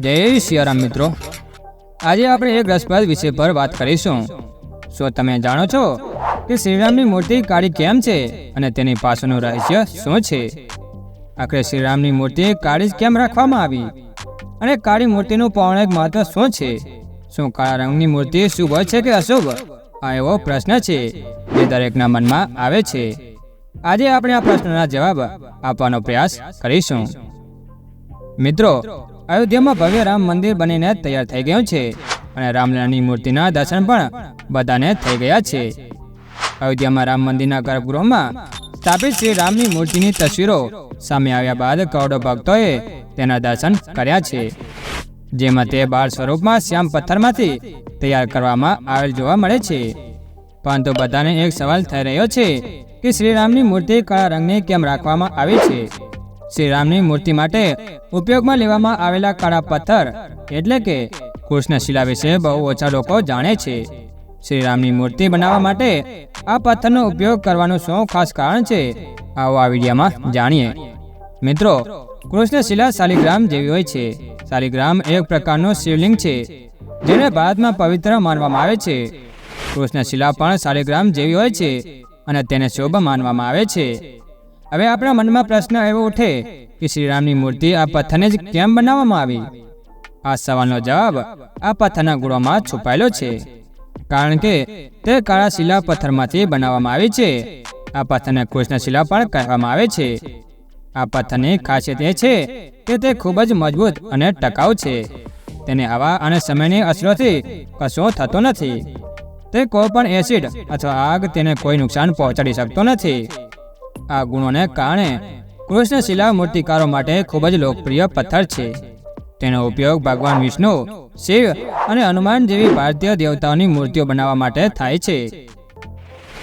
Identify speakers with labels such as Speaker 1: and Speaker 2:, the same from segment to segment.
Speaker 1: જય સિયારામ મિત્રો. આજે આપણે એક રસપ્રદ વિષય પર વાત કરીશું. શું તમે જાણો છો કે શ્રીરામની મૂર્તિ કાળી કેમ છે અને તેની પાછળનું રહસ્ય શું છે? આખરે શ્રીરામની મૂર્તિ કાળી કેમ રાખવામાં આવી? અને કાળી મૂર્તિનું પૌરાણિક મહત્વ શું છે? શું કાળા રંગની મૂર્તિ શુભ છે કે અશુભ? આ એવો પ્રશ્ન છે જે દરેકના મનમાં આવે છે. આજે આપણે આ પ્રશ્નના જવાબ આપવાનો પ્રયાસ કરીશું. મિત્રો અયોધ્યામાં ભવ્ય રામ મંદિર બનીને તૈયાર થઈ ગયું છે અને રામલાની મૂર્તિના દર્શન પણ બધાને થઈ ગયા છે. અયોધ્યામાં રામ મંદિરના ગર્ભગૃહમાં સ્થાપિત શ્રી રામની મૂર્તિની તસવીરો સામે આવ્યા બાદ કરોડો ભક્તોએ તેના દર્શન કર્યા છે, જેમાં તે બાળ સ્વરૂપમાં શ્યામ પથ્થરમાંથી તૈયાર કરવામાં આવેલ જોવા મળે છે. પરંતુ બધાને એક સવાલ થઈ રહ્યો છે કે શ્રીરામની મૂર્તિ કાળા રંગની કેમ રાખવામાં આવી છે? શ્રીરામની મૂર્તિ માટે ઉપયોગમાં લેવામાં આવેલા કાળા પથ્થર એટલે કે કૃષ્ણશિલા વિશે બહુ ઓછા લોકો જાણે છે. શ્રીરામની મૂર્તિ બનાવવા માટે આ પથ્થરનો ઉપયોગ કરવાનું શું ખાસ કારણ છે, આવો આ વિડીયોમાં જાણીએ. મિત્રો કૃષ્ણશિલા શાલિગ્રામ જેવી હોય છે. શાલિગ્રામ એક પ્રકારનું શિવલિંગ છે, જેને ભારતમાં પવિત્ર માનવામાં આવે છે. કૃષ્ણશિલા પણ શાલિગ્રામ જેવી હોય છે અને તેને શુભ માનવામાં આવે છે. હવે આપણા મનમાં પ્રશ્ન એવો ઉઠે કે શ્રીરામની મૂર્તિ આ પથ્થરને જ કેમ બનાવવામાં આવી? આ સવાલનો જવાબ આ પથ્થરના ગુણોમાં છુપાયેલો છે. કારણ કે તે કાળા શિલા પથ્થરમાંથી બનાવવામાં આવી છે. આ પથ્થરને કૃષ્ણશિલા પણ કહેવામાં આવે છે. આ પથ્થરની ખાસિયત એ છે કે તે ખૂબ જ મજબૂત અને ટકાઉ છે. તેને હવા અને સમયની અસરોથી કશો થતો નથી. તે કોઈ પણ એસિડ અથવા આગ તેને કોઈ નુકસાન પહોંચાડી શકતો નથી. આ ગુણોને કારણે કૃષ્ણશિલા મૂર્તિકારો માટે ખૂબ જ લોકપ્રિય પથ્થર છે. તેનો ઉપયોગ ભગવાન વિષ્ણુ, શિવ અને હનુમાન જેવી ભારતીય દેવતાઓની મૂર્તિઓ બનાવવા માટે થાય છે.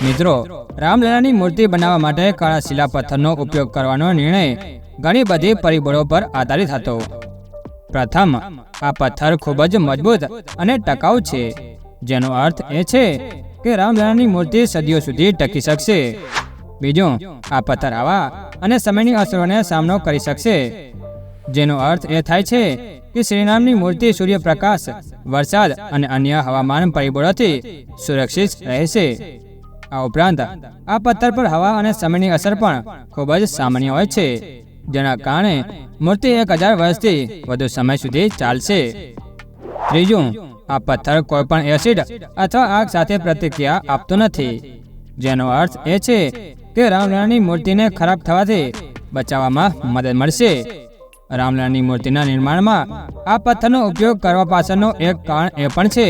Speaker 1: મિત્રો, રામલલાની મૂર્તિ બનાવવા માટે કાળા શિલા પથ્થરનો ઉપયોગ કરવાનો નિર્ણય ઘણી બધી પરિબળો પર આધારિત હતો. પ્રથમ, આ પથ્થર ખૂબ જ મજબૂત અને ટકાઉ છે. જેનો અર્થ એ છે કે રામલલાની મૂર્તિ સદીઓ સુધી ટકી શકશે. બીજું, આ પથ્થર હવા અને સમયની અસરોને સામનો કરી શકશે. જેનો અર્થ એ થાય છે કે શ્રીરામની મૂર્તિ સૂર્યપ્રકાશ, વરસાદ અને અન્ય હવામાન પરિબળોથી સુરક્ષિત રહેશે. આ ઉપરાંત, આ પથ્થર પર હવા અને સમયની અસર પણ ખૂબ જ સામાન્ય હોય છે, જેના કારણે મૂર્તિ એક હજાર વર્ષથી વધુ સમય સુધી ચાલશે. ત્રીજું, આ પથ્થર કોઈપણ એસિડ અથવા આગ સાથે પ્રતિક્રિયા આપતો નથી, જેનો અર્થ એ છે કે રામલાલાની મૂર્તિને ખરાબ થવાથી બચાવવામાં મદદ મળશે. રામલાલાની મૂર્તિના નિર્માણમાં આ પથ્થરનો ઉપયોગ કરવા પાછળનો એક કારણ એ પણ છે.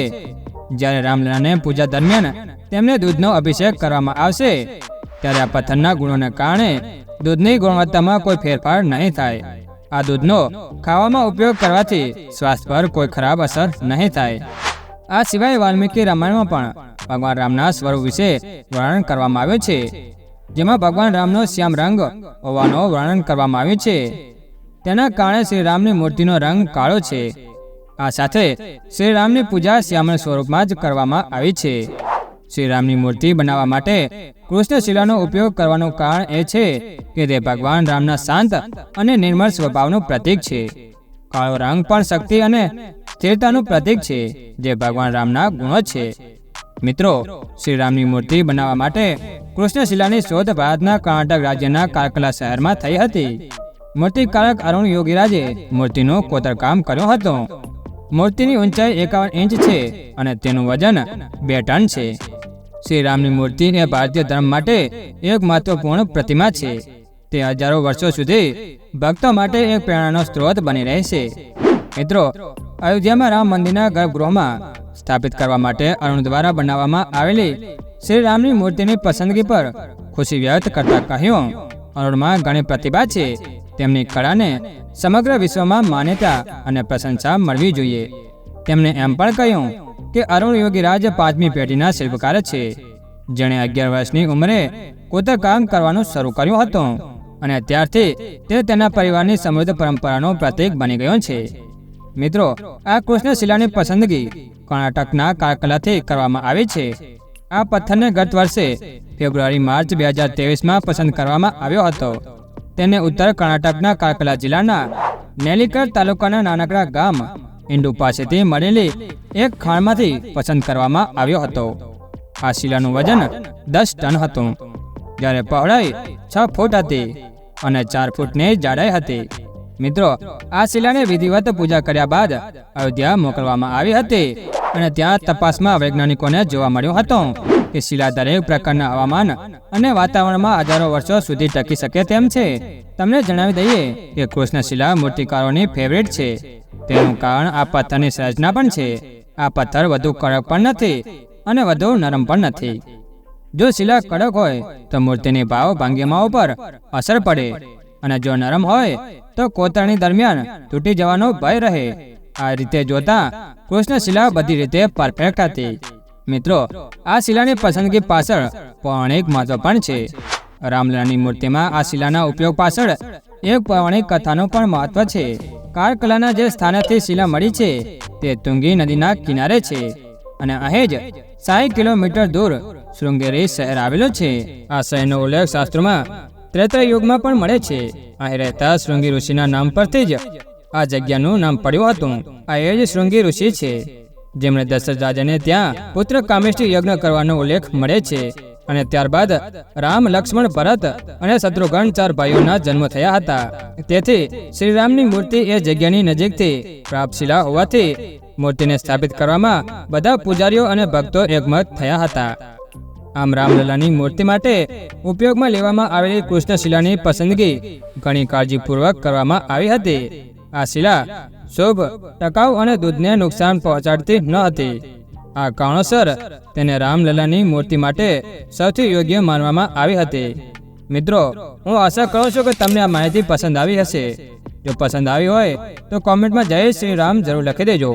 Speaker 1: જ્યારે રામલાલાને પૂજા દરમિયાન તેમને દૂધનો અભિષેક કરવામાં આવશે, ત્યારે આ પથ્થરના ગુણોને કારણે દૂધની ગુણવત્તામાં કોઈ ફેરફાર નહીં થાય. આ દૂધનો ખાવામાં ઉપયોગ કરવાથી સ્વાસ્થ્ય પર કોઈ ખરાબ અસર નહીં થાય. આ સિવાય વાલ્મીકી રામાયણમાં પણ ભગવાન રામના સ્વરૂપ વિશે વર્ણન કરવામાં આવ્યું છે. જેમાં ભગવાન રામનો શ્યામ રંગ હોવાનો વર્ણન કરવામાં આવ્યું છે. તેના કારણે શ્રી રામની મૂર્તિનો રંગ કાળો છે. આ સાથે શ્રી રામની પૂજા શ્યામના સ્વરૂપમાં જ કરવામાં આવી છે. શ્રી રામની મૂર્તિ બનાવવા માટે કૃષ્ણશિલાનો ઉપયોગ કરવાનું કારણ એ છે કે તે ભગવાન રામના શાંત અને નિર્મળ સ્વભાવનું પ્રતીક છે. કાળો રંગ પણ શક્તિ અને સ્થિરતાનું પ્રતીક છે, જે ભગવાન રામના ગુણો છે. મિત્રો શ્રી રામની મૂર્તિ બનાવવા માટે કૃષ્ણશિલાની શોધ ભારતના કર્ણાટક રાજ્યના કારકલા શહેરમાં થઈ હતી. મૂર્તિકારક અરુણ યોગીરાજે મૂર્તિનું કોતરકામ કર્યું હતું. મૂર્તિની ઊંચાઈ એકાવન ઇંચ છે અને તેનું વજન બે ટન છે. શ્રી રામની મૂર્તિ એ ભારતીય ધર્મ માટે એક મહત્વપૂર્ણ પ્રતિમા છે. તે હજારો વર્ષો સુધી ભક્તો માટે એક પ્રેરણાનો સ્ત્રોત બની રહેશે. મિત્રો, અયોધ્યામાં રામ મંદિરના ગર્ભગૃહમાં સ્થાપિત કરવા માટે અરુણ દ્વારા બનાવવામાં આવેલી શ્રી રામની મૂર્તિની પસંદગી પર ખુશી વ્યક્ત કરતા કહ્યું, અરુણમાં ઘણી પ્રતિભા છે. તેમની કળાને સમગ્ર વિશ્વમાં માન્યતા અને પ્રશંસા મળવી જોઈએ. તેમણે એમ પણ કહ્યું કે અરુણ યોગીરાજ પાંચમી પેઢીના શિલ્પકાર છે. જેણે અગિયાર વર્ષની ઉંમરે કોતરકામ કરવાનું શરૂ કર્યું હતું અને ત્યારથી તે તેના પરિવારની સમૃદ્ધ પરંપરાનું પ્રતીક બની ગયો છે. મિત્રો, આ કૃષ્ણ શિલાની પસંદગી કર્ણાટકના કારકલાથી કરવામાં આવી છે. આ પથ્થરને ગત વર્ષે ફેબ્રુઆરી, માર્ચ બે હજાર ત્રેવીસમાં પસંદ કરવામાં આવ્યો હતો. તેને ઉત્તર કર્ણાટકના કારકલા જિલ્લાના નેલીકર તાલુકાના નાનકડા ગામ ઇન્ડુ પાસેથી મળેલી એક ખાણમાંથી પસંદ કરવામાં આવ્યો હતો. આ શિલાનું વજન દસ ટન હતું. જ્યારે પહોળાઈ છ ફૂટ હતી અને ચાર ફૂટની જાડાઈ હતી. મિત્રો, આ શિલાને વિધિવત પૂજા કર્યા બાદ અયોધ્યા મોકલવામાં આવી હતી અને ત્યાં તપાસમાં વૈજ્ઞાનિકોને જોવા મળ્યો હતો કે શિલા દરેક પ્રકારના હવામાન અને વાતાવરણમાં હજારો વર્ષો સુધી ટકી શકે તેમ છે. તમને જણાવી દઈએ કે કૃષ્ણ શિલા મૂર્તિકારોની ફેવરેટ છે. તેનું કારણ આ પથ્થરની સર્જના પણ છે. આ પથ્થર વધુ કડક પણ નથી અને વધુ નરમ પણ નથી. જો શિલા કડક હોય તો મૂર્તિની ભાવ ભાંગીમાં ઉપર અસર પડે અને જો નરમ હોય તો કોતરણી દરમિયાન તૂટી જવાનો ભય રહે. આ રીતે જોતા કૃષ્ણ શિલા બધી રીતે પરફેક્ટ હતી. મિત્રો, આ શિલાની પસંદગી પાછળ પૌરાણિક મહત્વ પણ છે. રામલલાની મૂર્તિમાં આ શિલાના ઉપયોગ પાછળ એક પૌરાણિક કથાનું પણ મહત્વ છે. કારકલાના જે સ્થાનેથી શિલા મળી છે, તે તુંગી નદીના કિનારે છે અને અહીં જ સાઠ કિલોમીટર દૂર શૃંગેરી શહેર આવેલું છે. આ શહેરનો ઉલ્લેખ શાસ્ત્રોમાં ત્રેતરા યુગમાં પણ મળે છે. અહીં રહેતા શૃંગી ઋષિના નામ પરથી જ આ જગ્યાનું નામ પડ્યું હતું. આ એ જ શૃંગી ઋષિ છે. જેમણે દશરથ રાજાને ત્યાં પુત્ર કામેષ્ઠી યજ્ઞ કરવાનો ઉલ્લેખ મળે છે અને ત્યારબાદ રામ, લક્ષ્મણ, ભરત અને શત્રુઘ્ન ચાર ભાઈઓના જન્મ થયા હતા. તેથી શ્રીરામની મૂર્તિ એ જગ્યાની નજીકથી પ્રાપ્ત હોવાથી મૂર્તિને સ્થાપિત કરવામાં બધા પૂજારીઓ અને ભક્તો એકમત થયા હતા. આમ રામલલાની મૂર્તિ માટે ઉપયોગમાં લેવામાં આવેલી કૃષ્ણ શિલાની પસંદગી ઘણી કાળજીપૂર્વક કરવામાં આવી હતી. આ શિલા શુભ, ટકાઉ અને દૂધને નુકસાન પહોંચાડતી ન હતી. આ કારણોસર તેને રામલલાની મૂર્તિ માટે સૌથી યોગ્ય માનવામાં આવી હતી. મિત્રો, હું આશા કરું છું કે તમને આ માહિતી પસંદ આવી હશે. જો પસંદ આવી હોય તો કોમેન્ટમાં જય શ્રી રામ જરૂર લખી દેજો.